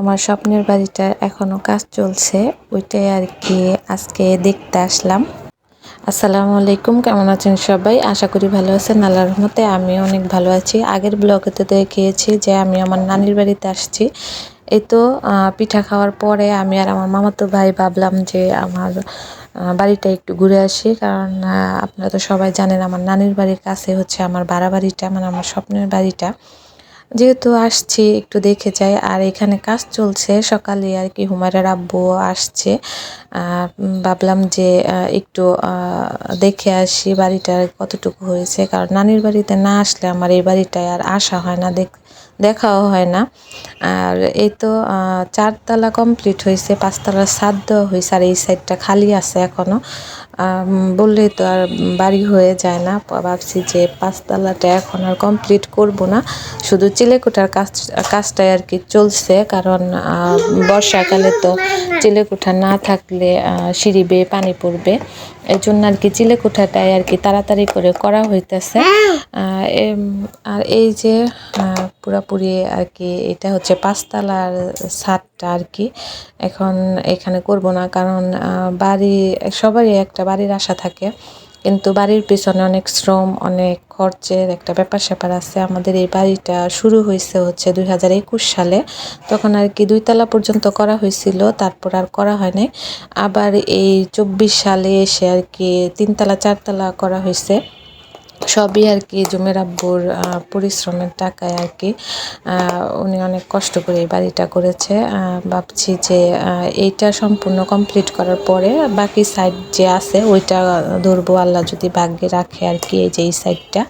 আমার স্বপ্নের বাড়িটা এখনও কাজ চলছে, ওইটাই আর কি আজকে দেখতে আসলাম। আসসালামু আলাইকুম, কেমন আছেন সবাই? আশা করি ভালো আছেন, আল্লাহর রহমতে আমি অনেক ভালো আছি। আগের ব্লগেতে দেখিয়েছি যে আমি আমার নানির বাড়িতে আসছি। এই তো পিঠা খাওয়ার পরে আমি আর আমার মামাতো ভাই ভাবলাম যে আমার বাড়িটা একটু ঘুরে আসি। কারণ আপনারা তো সবাই জানেন আমার নানির বাড়ির কাছে হচ্ছে আমার ভাড়া বাড়িটা মানে আমার স্বপ্নের বাড়িটা। যেহেতু আসছি, একটু দেখে যাই। আর এখানে কাজ চলছে। সকালে আর কি হুমায়রার আব্বু আসছে। ভাবলাম যে একটু দেখে আসি বাড়িটার কতটুকু হয়েছে। কারণ নানির বাড়িতে না আসলে আমার এই বাড়িটায় আর আসা হয় না, দেখ, দেখাও হয় না। আর এই তো চারতলা কমপ্লিট হয়েছে, পাঁচতলার ছাদ দেওয়া হয়েছে, আর এই সাইডটা খালি আছে এখনও। আম, বললেই তো আর বাড়ি হয়ে যায় না। ভাবছি যে পাঁচতলাটা এখন আর কমপ্লিট করব না। শুধু চিলেকোঠার কাজ কাজটাই আর কি চলছে। কারণ বর্ষাকালে তো চিলেকোঠা না থাকলে সিঁড়ি বেয়ে পানি পড়বে। এই জন্য আর কি চিলেকোঠাটাই আর কি তাড়াতাড়ি করে করা হইতেছে। আহ, আর এই যে পুরাপুরি আর কি এটা হচ্ছে পাঁচতলার ছাদটা আর কি। এখন এখানে করব না কারণ বাড়ি সবারই একটা বাড়ির আশা থাকে। কিন্তু বাড়ির পিছনে অনেক শ্রম, অনেক খরচের একটা ব্যাপার স্যাপার আছে। আমাদের এই বাড়িটা শুরু হয়েছে হচ্ছে দুই হাজার একুশ সালে। তখন আর কি দুইতলা পর্যন্ত করা হয়েছিল, তারপর আর করা হয়নি। আবার এই চব্বিশ সালে এসে আর কি তিনতলা, চারতলা করা হয়েছে। সবই আর কি জুমের আব্বুর পরিশ্রমের টাকায় আর কি উনি অনেক কষ্ট করে এই বাড়িটা করেছে। ভাবছি যে এইটা সম্পূর্ণ কমপ্লিট করার পরে বাকি সাইড যে আছে ওইটা ধরবো, আল্লাহ যদি ভাগ্যে রাখে আর কি এই যে এই সাইডটা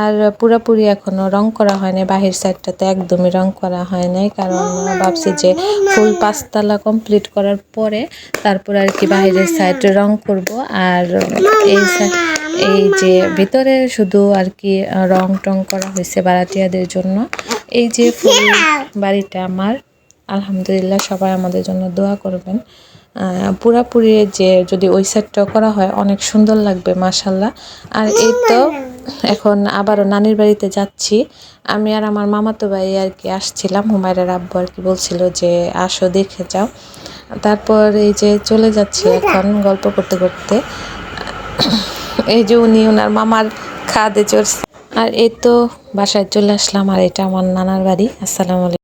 আর পুরোপুরি এখনও রং করা হয় হয়নি, বাহির সাইডটাতে একদমই রং করা হয় নাই কারণ ভাবছি যে ফুল পাঁচতলা কমপ্লিট করার পরে তারপর আর কি বাহিরের সাইড রং করব। আর এই side- এই যে ভিতরে শুধু আর কি রং টং করা হয়েছে বারাটিয়াদের জন্য। এই যে ফুল বাড়িটা আমার আলহামদুলিল্লাহ সবাই আমাদের জন্য দোয়া করবেন। পুরাপুরি যে যদি ওই সাইডটাও করা হয় অনেক সুন্দর লাগবে মাসাল্লাহ আর এই তো এখন আবারও নানির বাড়িতে যাচ্ছি। আমি আর আমার মামাতো ভাই আর কি আসছিলাম হুমায়রার আব্বু আর কি বলছিল যে আসো দেখে যাও। তারপর এই যে চলে যাচ্ছি এখন গল্প করতে করতে। এই যে উনি ওনার মামার খাদে চড়ছে। আর এই তো বাসায় চলে আসলাম, আর এটা আমার নানার বাড়ি। আসসালামু আলাইকুম।